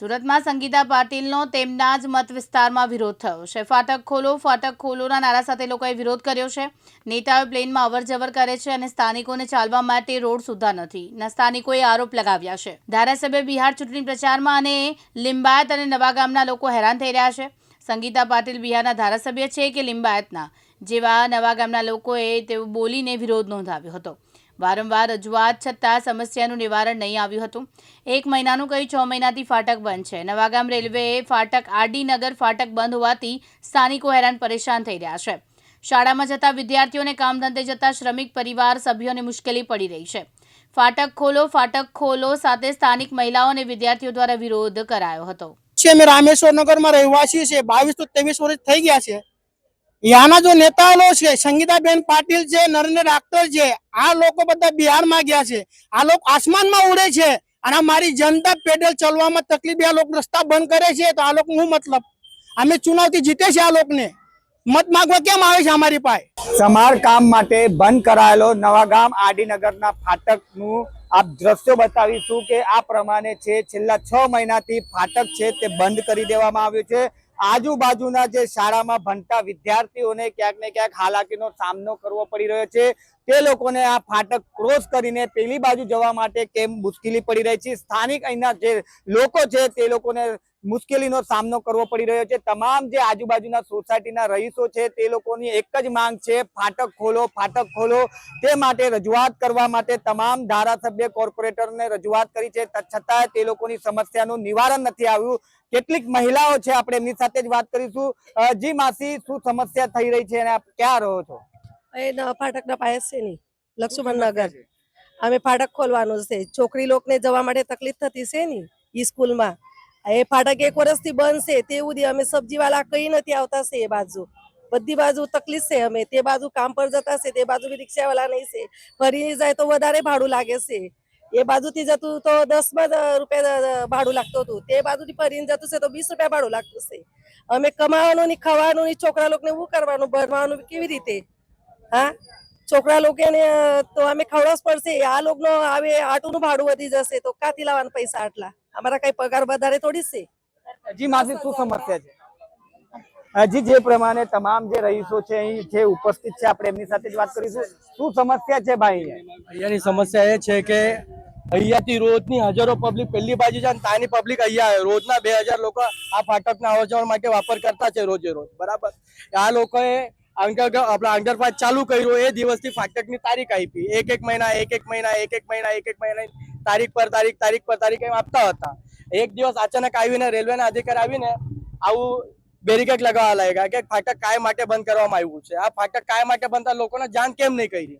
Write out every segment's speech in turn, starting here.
સુરતમાં સંગીતા પાટીલનો તેમના જ મત વિસ્તારમાં વિરોધ થયો છે. ફાટક ખોલો, ફાટક ખોલોના નારા સાથે લોકોએ વિરોધ કર્યો છે. નેતાઓ પ્લેનમાં અવરજવર કરે છે અને સ્થાનિકોને ચાલવા માટે રોડ સુધા નથી. ના સ્થાનિકોએ આરોપ લગાવ્યા છે. ધારાસભ્ય બિહાર ચૂંટણી પ્રચારમાં અને લિંબાયત અને નવા ગામના લોકો હેરાન થઈ રહ્યા છે. સંગીતા પાટીલ બિહારના ધારાસભ્ય છે કે લિંબાયતના? જેવા નવા ગામના લોકોએ તેઓ બોલીને વિરોધ નોંધાવ્યો હતો. વારંવાર રજૂઆત છતાં સમસ્યાનું નિવારણ નહીં આવ્યું હતું. એક મહિનાનું કહી છ મહિનાથી ફાટક બંધ છે. નવાગામ રેલવેએ ફાટક આરડીનગર ફાટક બંધ હોવાથી સ્થાનિકો હેરાન પરેશાન થઈ રહ્યા છે. શાળામાં જતા વિદ્યાર્થીઓને કામ ધંધે જતા શ્રમિક પરિવાર, સભ્યોને મુશ્કેલી પડી રહી છે. ફાટક ખોલો ફાટક ખોલો સાથે સ્થાનિક મહિલાઓ અને વિદ્યાર્થીઓ દ્વારા વિરોધ કરાયો હતો. છે અમે રામેશ્વર નગરમાં રહેવાસી છે બાવીસ તો ત્રેવીસ વર્ષ થઈ ગયા છે. યાના જો નેતાઓ છે, સંગીતાબેન પાટીલ છે, નરેન્દ્ર ડાક્ટર છે, આ લોકો બધા બિહારમાં ગયા છે. આ લોકો આસમાનમાં ઉડે છે અને મારી જનતા પેડલ ચલવામાં તકલીફ આ લોકો રસ્તા બંધ કરે છે તો આ લોકો હું મતલબ? અમે ચુનાવથી જીતે છે આ લોકોને. મત માગવા કેમ આવે છે અમારી પાસે? સમારકામ માટે બંધ કરાયેલો નવાગામ આડીનગરના ફાટકનું આપ દ્રશ્યો બતાવીશું કે આ પ્રમાણે છે, છેલ્લા છ મહિનાથી ફાટક છે તે બંધ કરી દેવામાં આવ્યું છે. આજુબાજુના જે શાળામાં ભણતા વિદ્યાર્થીઓને ક્યાંક ને ક્યાંક હાલાકીનો સામનો કરવો પડી રહ્યો છે. તે લોકોને આ ફાટક ક્રોસ કરીને પેલી બાજુ જવા માટે કેમ મુશ્કેલી પડી રહી છે? સ્થાનિક અહીંના જે લોકો છે તે લોકોને મુશ્કેલીનો સામનો કરવો પડી રહ્યો છે. તમામ જે આજુબાજુના સોસાયટીના રહીશો છે તે લોકોની એક જ માંગ છે ફાટક ખોલો ફાટક ખોલો. તે માટે રજૂઆત કરવા માટે તમામ ધારાસભ્ય કોર્પોરેટરને રજૂઆત કરી છે. ત- છતાંય તે લોકોની સમસ્યાનું નિવારણ નથી આવ્યું. કેટલીક મહિલાઓ છે આપણે એમની સાથે જ વાત કરીશું. જી માસી શું સમસ્યા થઈ રહી છે અને આપ ક્યાં રહો છો? એ ફાટકના પાસે છે નહીં. લક્ષ્મણ નગર. અમે ફાટક ખોલવાનું છે. છોકરી લોકોને જવા માટે તકલીફ થતી છે ને સ્કૂલમાં? એ ફાટક એક વર્ષથી બંધ છે તે સુધી અમે સબ્જીવાલા કઈ નથી આવતા છે એ બાજુ. બધી બાજુ તકલીફ છે અમે, તે બાજુ કામ પર જતા છે, તે બાજુ બી રિક્ષાવાલા નહીં છે. ફરી જાય તો વધારે ભાડું લાગે છે. એ બાજુથી જતું તો દસ રૂપિયા ભાડું લાગતું હતું. તે બાજુથી ફરીને જતું છે તો વીસ રૂપિયા ભાડું લાગતું છે. અમે કમાવાનું ની ખાવાનું ની છોકરા લોકોને શું કરવાનું, ભરવાનું કેવી રીતે? હા? છોકરા લોકોને તો અમે ખવડાવવું પડશે. આ લોકોનો આવે આટુનું ભાડું વધી જશે તો કાથી લાવવાના પૈસા આટલા? અમારા કઈ પગાર વધારે થોડી છે. જી માસી શું સમસ્યા છે? હજી જે પ્રમાણે તમામ જે રહીશો છે અહીં જે ઉપસ્થિત છે આપણે એમની સાથે જ વાત કરીશું. શું સમસ્યા છે ભાઈ અહીંયાની સમસ્યા એ છે કે અહીંયાથી રોજની હજારો પબ્લિક પહેલી બાજુ છે અને ત્યાંની પબ્લિક અહીંયા આવે. રોજના બે હજાર લોકો આ ફાટકના અવર માટે વાપર કરતા છે રોજે રોજ. બરાબર? આ લોકોએ આપણે આપણા અંડરપાસ ચાલુ કર્યું એ દિવસથી ફાટકની તારીખ આપી. એક એક મહિના એક એક મહિના એક એક મહિના એક એક મહિના. તારીખ પર તારીખ તારીખ પર તારીખ એમ આપતા હતા. એક દિવસ અચાનક આવીને રેલવેના અધિકારી આવીને આવું બેરિકેડ લગાવવા લાગ્યા કે ફાટક કાય માટે બંધ કરવામાં આવ્યું છે. આ ફાટક કાય માટે બંધ લોકોને જાણ કેમ નહીં કરી?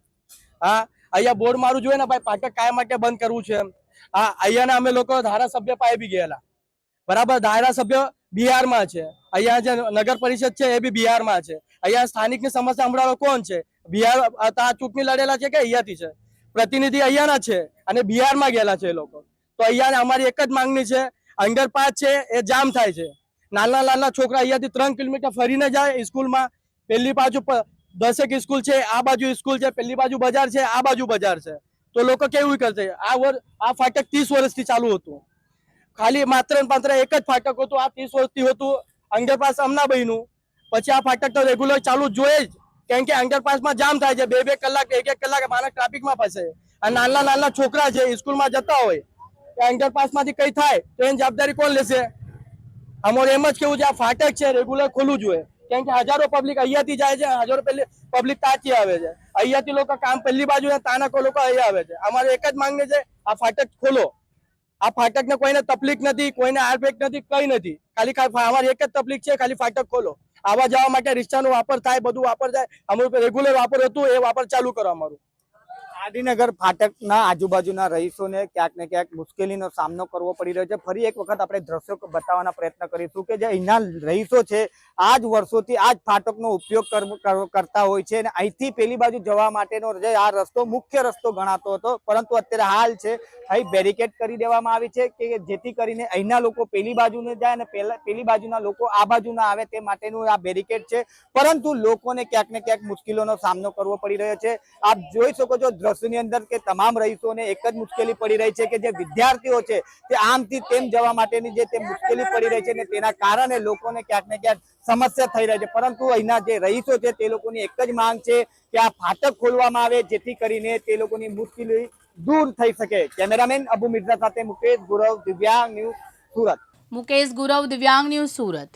હા, અહીંયા બોર્ડ મારું જોઈએ ને ભાઈ, ફાટક કાય માટે બંધ કરવું છે એમ. હા, અહીંયાના અમે લોકો ધારાસભ્ય પાસે બી ગયેલા. બરાબર, ધારાસભ્ય બિહારમાં છે. અહીંયા જે નગર પરિષદ છે એ બી બિહારમાં છે. અહીંયા સ્થાનિકની સમસ્યા સંભળાવે કોણ છે? બિહાર ચૂંટણી લડેલા છે કે અહીંયાથી છે? પ્રતિનિધિ અહીંયાના છે અને બિહારમાં ગયેલા છે એ લોકો. તો અહીંયા અમારી એક જ માંગણી છે અંડરપાસ છે, એ જામ થાય છે. નાના નાના છોકરા અહીંયાથી ત્રણ કિલોમીટર ફરીને જાય સ્કૂલમાં પહેલી બાજુ દસેક સ્કૂલ છે, આ બાજુ સ્કૂલ છે પહેલી બાજુ બજાર છે, આ બાજુ બજાર છે. તો લોકો કેવું કરશે? આ વર્ષ આ ફાટક ત્રીસ વર્ષથી ચાલુ હતું. ખાલી માત્ર ને માત્ર એક જ ફાટક હતું, આ ત્રીસ વર્ષથી હતું અંડરપાસ અમના બન્યું પછી આ ફાટક તો રેગ્યુલર ચાલુ જોઈએ જ. કેમ કે અંડરપાસમાં જામ થાય છે. બે બે કલાક, એક એક કલાક માણસ ટ્રાફિકમાં ફસે. અને નાના નાના છોકરા છે સ્કૂલમાં જતા હોય કે અંડરપાસમાંથી કઈ થાય, તો એની જવાબદારી કોણ લેશે? અમારે એમ જ કેવું છે, આ ફાટક છે રેગ્યુલર ખોલવું જોઈએ કેમ કે હજારો પબ્લિક અહીંયાથી જાય છે, હજારો પેલી પબ્લિક ત્યાંથી આવે છે. અહીંયાથી લોકો કામ પહેલી બાજુ ત્યાંના લોકો અહીંયા આવે છે. અમારે એક જ માંગણી છે, આ ફાટક ખોલો. આ ફાટક ને કોઈને તકલીફ નથી, કોઈને આરપેક નથી, કઈ નથી. ખાલી અમારી એક જ તકલીફ છે, ખાલી ફાટક ખોલો. આવા જવા માટે રિક્ષાનો વાપર થાય, બધું વાપર થાય. અમારું રેગ્યુલર વાપર હતું, એ વાપર ચાલુ કરો અમારું. આદિનગર ફાટકના આજુબાજુના રહીશોને ક્યાંક ને ક્યાંક મુશ્કેલીનો સામનો કરવો પડી રહ્યો છે. ફરી એક વખત આપણે દ્રશ્યો બતાવવાના પ્રયત્ન કરીશું કે જે અહીંના રહીશો છે આ જ વર્ષોથી આ જ ફાટકનો ઉપયોગ કર- કર- કરતા હોય છે અને અહીંથી પેલી બાજુ જવા માટેનો જે આ રસ્તો મુખ્ય રસ્તો ગણાતો હતો. પરંતુ અત્યારે હાલ છે, અહીં બેરિકેડ કરી દેવામાં આવી છે કે જેથી કરીને અહીંના લોકો પેલી બાજુને જાય અને પેલા બાજુના લોકો આ બાજુ ના આવે તે માટેનું આ બેરિકેડ છે. પરંતુ લોકોને ક્યાંક ને ક્યાંક મુશ્કેલીનો સામનો કરવો પડી રહ્યો છે. આપ જોઈ શકો છો દ્રશ્યો બસોની અંદર કે તમામ રહીશોને એક જ મુશ્કેલી પડી રહી છે કે જે વિદ્યાર્થીઓ છે તે આમથી તેમ જવા માટેની જે તે મુશ્કેલી પડી રહી છે ને તેના કારણે લોકોને ક્યાંક ને ક્યાંક સમસ્યા થઈ રહી છે. પરંતુ અહીંના જે રહીશો છે તે લોકોની એક જ માંગ છે કે આ ફાટક ખોલવામાં આવે જેથી કરીને તે લોકોની મુશ્કેલી દૂર થઈ શકે. કેમેરામેન અબુ મિર્ઝા સાથે મુકેશ ગુરવ, દિવ્યાંગ ન્યૂઝ સુરત. મુકેશ ગુરવ, દિવ્યાંગ ન્યૂઝ સુરત.